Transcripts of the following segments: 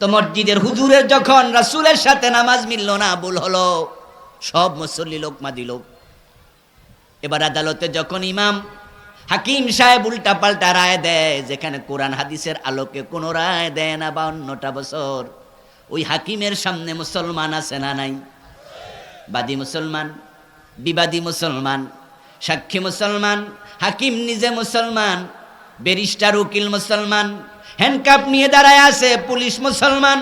তো মসজিদের হুজুরের যখন রাসূলের সাথে নামাজ মিলল না, ভুল হলো। সব মুসল্লি লোকমা দিল এবার আদালতে যখন ইমাম হাকিম সাহেব উল্টা পাল্টা রায় দেয়, যেখানে কোরআন হাদিসের আলোকে কোনো রায় দেয় না বা অন্যটা বছর, ওই হাকিমের সামনে মুসলমান আছে না নাই? বাদী মুসলমান, বিবাদী মুসলমান, সাক্ষী মুসলমান, হাকিম নিজে মুসলমান, ব্যারিস্টার উকিল মুসলমান হ্যান্ডকাপ নিয়ে দাঁড়ায় আছে, পুলিশ মুসলমান।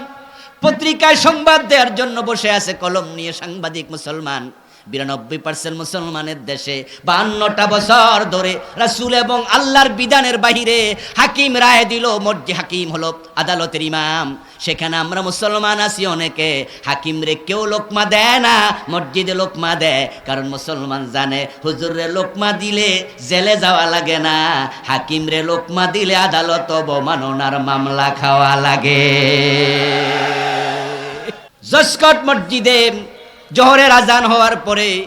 পত্রিকায় সংবাদ দেওয়ার জন্য বসে আছে, কলম নিয়ে সাংবাদিক মুসলমান। বিরানব্বই পার্সেন্ট মুসলমানের দেশে বান্নটা বছর ধরে রাসূল এবং আল্লাহর বিধানের বাহিরে হাকিম রায় দিল, মর্জি হাকিম হলো আদালতের ইমাম। সেখানে আমরা মুসলমান আছি অনেকে হাকিম রে কেউ লোকমা দেয় না, মসজিদে লোকমা দেয়, কারণ মুসলমান জানে হুজুরে লোকমা দিলে জেলে যাওয়া লাগে না হাকিম রে লোকমা দিলে আদালত অবমাননার মামলা খাওয়া লাগে। জসকট মসজিদে জোহরের আজান হওয়ার পরে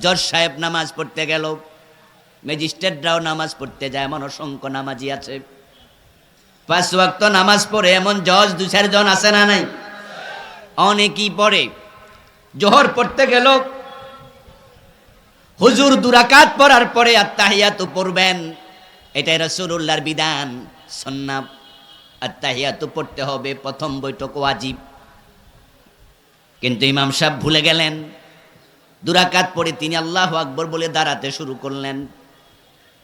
জজ সাহেব নামাজ পড়তে গেল। ম্যাজিস্ট্রেটরাও নামাজ পড়তে যায়, এমন অসংখ্য নামাজি আছে। পাঁচ ওয়াক্ত নামাজ পড়ে এমন জজ দু চারজন আছে না নাই? অনেকই পড়ে। জোহর পড়তে গেল। হুজুর দুরাকাত পড়ার পরে আত্মাহিয়াতু পড়বেন। এটাই রসুল্লাহর বিধান সন্নাব আত্মাহিয়াতু পড়তে হবে, প্রথম বৈঠক ওয়াজিব। কিন্তু ইমাম সাহেব ভুলে গেলেন। দুরাকাত পড়ে তিনি আল্লাহ আকবর বলে দাঁড়াতে শুরু করলেন।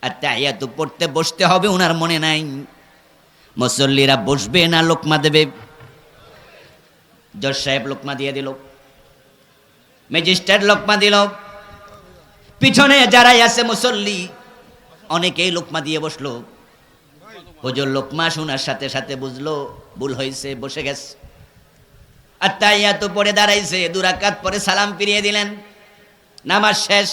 আর তাইয়াতু পড়তে বসতে হবে ওনার মনে নাই। মুসল্লিরা বসবে না লোকমা দেবে। জজ সাহেব লোকমা দিয়ে দিল। ম্যাজিস্ট্রেট লোকমা দিল। পিছনে যারাই আছে মুসল্লি, অনেকেই লোকমা দিয়ে বসল। হুজুর লোকমা শোনার সাথে সাথে বুঝলো, ভুল হয়েছে, বসে গেছে। আর তাই এত পরে দাঁড়াইছে দুরাকাত পরে সালাম ফিরিয়ে দিলেন। নামাজ শেষ।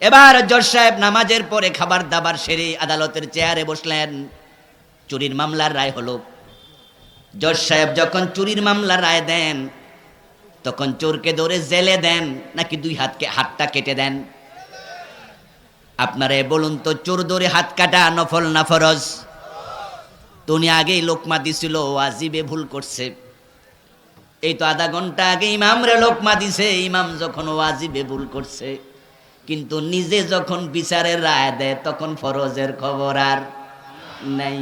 এবার জজ সাহেব নামাজের পরে খাবার দাবার সেরে আদালতের চেয়ারে বসলেন। চুরির মামলার রায় হলো। জজ সাহেব যখন চুরির মামলার রায় দেন, তখন চোরকে ধরে জেলে দেন, নাকি দুই হাতকে, হাতটা কেটে দেন। আপনারা বলুন তো, চোর ধরে হাত কাটা নফল না ফরজ? তো উনি আগেই লোকমা দিছিল আজিবে ভুল করছে। এই তো আধা ঘণ্টা আগে ইমাম রে লোকমা দিছে ইমাম যখন ওয়াজিবে ভুল করছে, কিন্তু নিজে যখন বিচারের রায় দেয়, তখন ফরজের খবর আর নাই।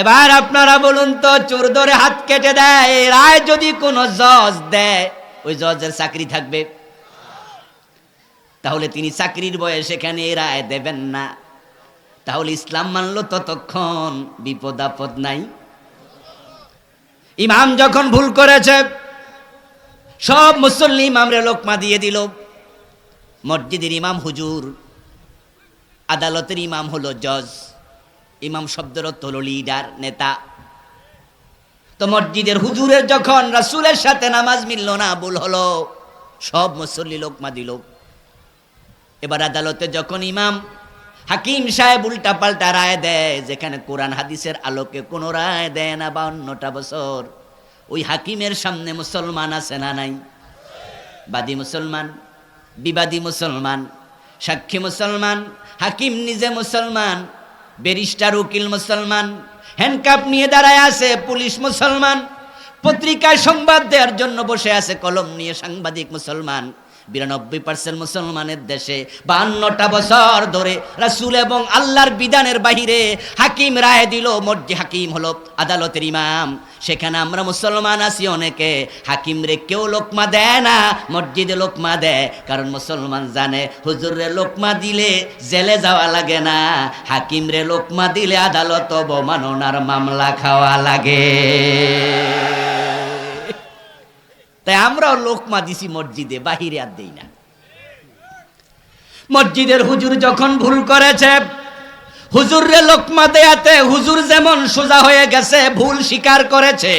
এবার আপনারা বলুন তো, চোর ধরে হাত কেটে দেয় রায় যদি কোনো জজ দেয়, ওই জজের চাকরি থাকবে? তাহলে তিনি চাকরির বয়স এখানে রায় দেবেন না। তাহলে ইসলাম মানলো ততক্ষণ বিপদ আপদ নাই। ইমাম যখন ভুল করেছে, সব মুসল্লি ইমামরে লোকমা দিয়ে দিল। মসজিদের ইমাম হুজুর, আদালতের ইমাম হলো জজ, ইমাম শব্দের অর্থ হলো লিডার নেতা। তো মসজিদের হুজুরের যখন রাসুলের সাথে নামাজ মিলল না, ভুল হলো, সব মুসল্লি লোকমা দিল। এবার আদালতে যখন ইমাম হাকিম সাহেব উল্টা পাল্টা রায় দেয়, যেখানে কোরআন হাদিসের আলোকে কোনো রায় দেয় না বা অন্যটা বছর। ওই হাকিমের সামনে মুসলমান আছে না নাই? বাদী মুসলমান, বিবাদী মুসলমান, সাক্ষী মুসলমান, হাকিম নিজে মুসলমান, ব্যারিস্টার উকিল মুসলমান হ্যান্ডকাপ নিয়ে দাঁড়ায় আছে, পুলিশ মুসলমান, পত্রিকায় সংবাদ দেওয়ার জন্য বসে আছে, কলম নিয়ে সাংবাদিক মুসলমান। বিরানব্বই পার্সেন্ট মুসলমানের দেশে বান্নটা বছর ধরে রাসূল এবং আল্লাহর বিধানের বাহিরে হাকিম রায় দিল, মর্জি হাকিম হলো আদালতের ইমাম। সেখানে আমরা মুসলমান আছি অনেকে, হাকিম রে কেউ লোকমা দেয় না, মসজিদে লোকমা দেয়, কারণ মুসলমান জানে হুজুরে লোকমা দিলে জেলে যাওয়া লাগে না, হাকিম রে লোকমা দিলে আদালত অবমাননার মামলা খাওয়া লাগে। তাই আমরাও লোকমা দিছি মসজিদে বাহিরে আর দেই না। মসজিদের হুজুর যখন ভুল করেছে হুজুররে লোকমা দেয়াতে হুজুর যেমন সোজা হয়ে গেছে, ভুল স্বীকার করেছে,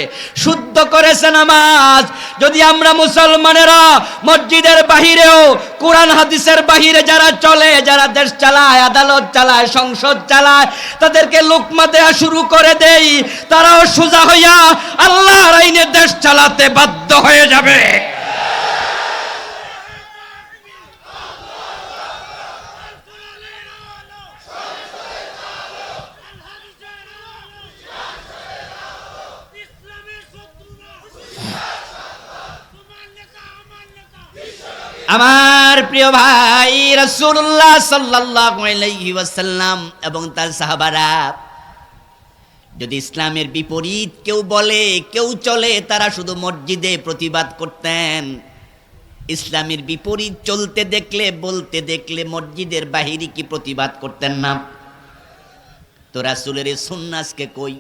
শুদ্ধ করেছে নামাজ। যদি আমরা মুসলমানেরা মসজিদের বাহিরেও, কোরআন হাদিসের বাহিরে যারা চলে, যারা দেশ চালায়, আদালত চালায়, সংসদ চালায়, তাদেরকে লোকমা দেয়া শুরু করে দেই, তারাও সোজা হইয়া আল্লাহর আইনে দেশ চালাতে বাধ্য হয়ে যাবে। আমার প্রিয় ভাই আলাইহি ওয়াসাল্লাম এবং তার সাহাবারা, যদি ইসলামের বিপরীত কেউ বলে, কেউ চলে, তারা শুধু মসজিদে প্রতিবাদ করতেন। ইসলামের বিপরীত চলতে দেখলে, বলতে দেখলে মসজিদের বাহিরে কি প্রতিবাদ করতেন না? তো রাসূলের এই সুন্নাসকে কই?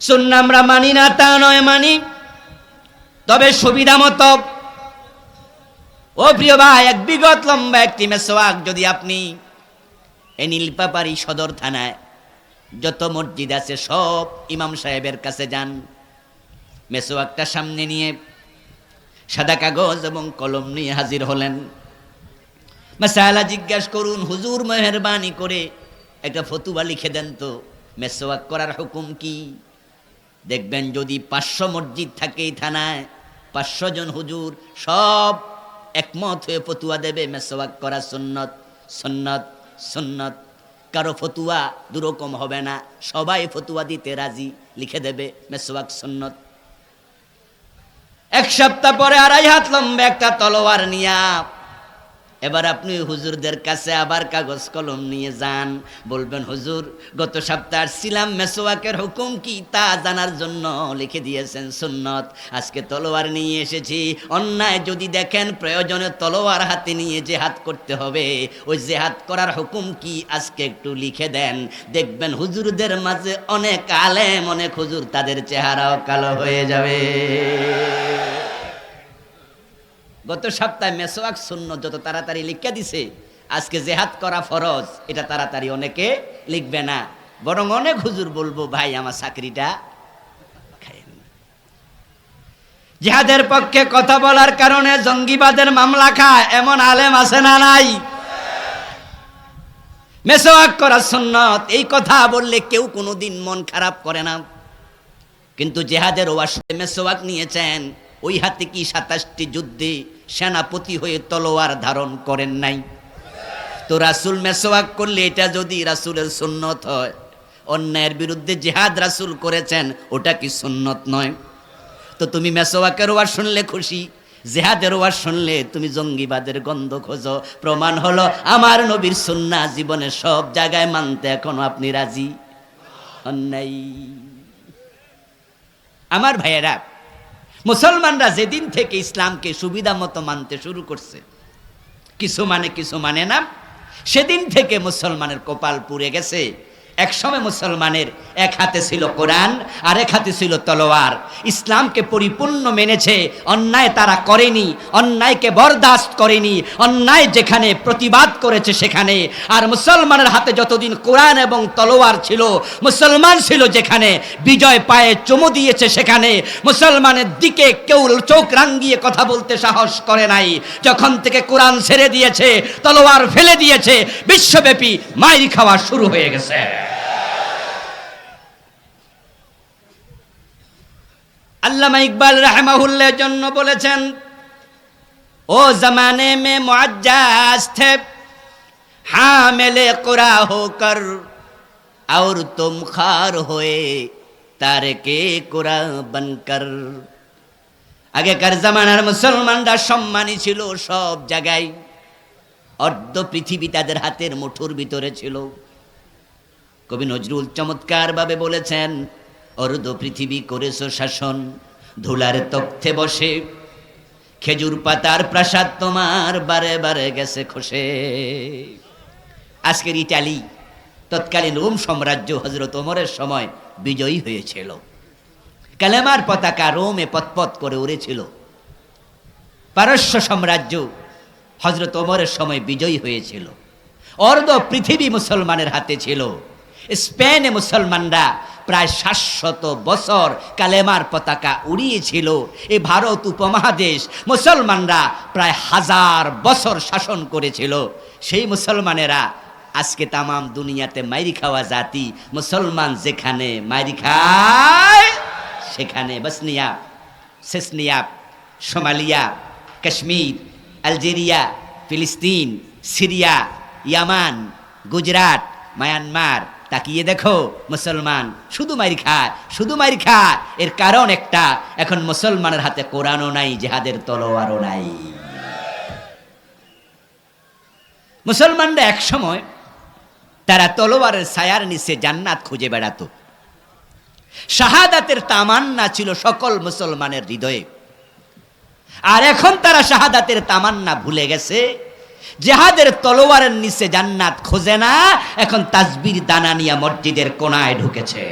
সুন্না আমরা মানি না, তা নয় মানি। তবে সুবিধা মতো ও প্রিয় ভাই, এক বিগত লম্বা একটি মেসোয়াক যদি আপনি এই নীলপাপাড়ি সদর থানায় যত মসজিদ আছে সব ইমাম সাহেবের কাছে যান। মেসোয়াকটা সামনে নিয়ে সাদা কাগজ এবং কলম নিয়ে হাজির হলেন। মাসালা জিজ্ঞাসা করুন, হুজুর, মেহরবানি করে একটা ফতুয়া লিখে দেন তো, মেসোয়াক করার হুকুম কি? দেখবেন যদি পাঁচশো মসজিদ থাকে থানায়, পাঁচশো জন হুজুর সব একমত হয়ে ফতুয়া দেবে মেসোয়াক করা সন্ন্যত সন্ন্যত সন্ন্যত কারও ফতুয়া দুরকম হবে না, সবাই ফতুয়া দিতে রাজি, লিখে দেবে মেসোয়াক সন্ন্যত এক সপ্তাহ পরে আড়াই হাত লম্বা একটা তলোয়ার নিয়া এবার আপনি হুজুরদের কাছে আবার কাগজ কলম নিয়ে যান। বলবেন, হুজুর, গত সপ্তাহ ছিলাম মেসোয়াকের হুকুম কি? তা জানার জন্য লিখে দিয়েছেন সুন্নত। আজকে তলোয়ার নিয়ে এসেছি। অন্যায় যদি দেখেন, প্রয়োজনে তলোয়ার হাতে নিয়ে জেহাদ করতে হবে। ওই জেহাদ করার হুকুম কি? আজকে একটু লিখে দেন। দেখবেন, হুজুরদের মাঝে অনেক আলেম, অনেক হুজুর তাদের চেহারাও কালো হয়ে যাবে। গত সপ্তাহে মেসোয়াক শূন্য যত তাড়াতাড়ি লিখে দিছে, আজকে জেহাদ করা ফরজ, এটা তাড়াতাড়ি অনেকে লিখবে না। বরং অনেক হুজুর বলব, ভাই, আমার চাকরিটা। জিহাদের পক্ষে কথা বলার কারণে জঙ্গিবাদের মামলা খায়, এমন আলেম আছে না নাই? মেসোয়াক করা সুন্নত, এই কথা বললে কেউ কোনোদিন মন খারাপ করে না। কিন্তু জেহাদের ওয়াসে মেসোয়াক নিয়েছেন ওই হাতে কি সাতাশটি যুদ্ধে সেনাপতি হয়ে তলোয়ার ধারণ করেন নাই? তো রাসুল মেসোয়াক করলে এটা যদি রাসুলের সুন্নত হয়, অন্যায়ের বিরুদ্ধে জেহাদ রাসুল করেছেন, ওটা কি সুন্নত নয়? তো তুমি মেসোয়াকের ওয়ার শুনলে খুশি, জেহাদের ওয়াজ শুনলে তুমি জঙ্গিবাদের গন্ধ খোঁজো। প্রমাণ হলো আমার নবীর সুন্না জীবনে সব জায়গায় মানতে এখনও আপনি রাজি? অন্যায়। আমার ভাইয়েরা মুসলমানরা যেদিন থেকে ইসলামকে সুবিধা মতো মানতে শুরু করছে, কিছু মানে কিছু মানে না, সেদিন থেকে মুসলমানের কপাল পুড়ে গেছে। একসময় মুসলমানের এক হাতে ছিল কোরআন, আর এক হাতে ছিল তলোয়ার। ইসলামকে পরিপূর্ণ মেনেছে, অন্যায় তারা করেনি, অন্যায়কে বরদাস্ত করেনি, অন্যায় যেখানে প্রতিবাদ করেছে সেখানে। আর মুসলমানের হাতে যতদিন কোরআন এবং তলোয়ার ছিল, মুসলমান ছিল যেখানে, বিজয় পায়ে চমু দিয়েছে সেখানে। মুসলমানের দিকে কেউ চোখ রাঙ্গিয়ে কথা বলতে সাহস করে নাই। যখন থেকে কোরআন ছেড়ে দিয়েছে, তলোয়ার ফেলে দিয়েছে, বিশ্বব্যাপী মাইর খাওয়া শুরু হয়ে গেছে। আল্লামা ইকবাল রাহমাহুল্লাহ জন্য বলেছেন ও জমানে মে মুআজ্জাজ थे হামিলে कुरा होकर और तुम खार होए তারকে कुरा बनकर আগেকার জামানার মুসলমানরা সম্মানী ছিল সব জায়গায় অর্ধ পৃথিবী তাদের হাতের মুঠোর ভিতরে ছিল কবি নজরুল চমৎকার ভাবে বলেছেন অর্ধ পৃথিবী করেছ শাসন, ধুলার তথ্যে বসে, খেজুর পাতার প্রাসাদ তোমার বারে বারে গেছে খসে। আজকের ইটালি, তৎকালীন রোম সাম্রাজ্য হজরত ওমরের সময় বিজয়ী হয়েছিল। কালেমার পতাকা রোমে পতপত করে উড়েছিল। পারস্য সাম্রাজ্য হজরত ওমরের সময় বিজয়ী হয়েছিল। অর্ধ পৃথিবী মুসলমানের হাতে ছিল। স্পেনে মুসলমানরা প্রায় সাতশত বছর কালেমার পতাকা উড়িয়েছিল। এ ভারত উপমহাদেশ মুসলমানরা প্রায় হাজার বছর শাসন করেছিল। সেই মুসলমানেরা আজকে তামাম দুনিয়াতে মাইরি খাওয়া জাতি, মুসলমান যেখানে মাইরি খায়, সেখানে Bosnia, Chechnya, Somalia, Kashmir, Algeria, ফিলিস্তিন, সিরিয়া, ইয়ামান, গুজরাট, মায়ানমার তাকিয়ে দেখো, মুসলমান, শুধু মারি খায়, শুধু মারি খায়। এর কারণ একটা, এখন মুসলমানের হাতে কোরআনও নাই, জেহাদের তলোয়ারও নাই। মুসলমানরা এক সময় তারা তলোয়ারের ছায়ার নিচে জান্নাত খুঁজে বেড়াত। শাহাদাতের তামান্না ছিল সকল মুসলমানের হৃদয়ে। আর এখন তারা শাহাদাতের তামান্না ভুলে গেছে। জেহাদের তলোয়ারের নিচে জান্নাত খোঁজে না এখন তাজবির দানা নিয়ে মসজিদের কোনায় ঢুকেছে।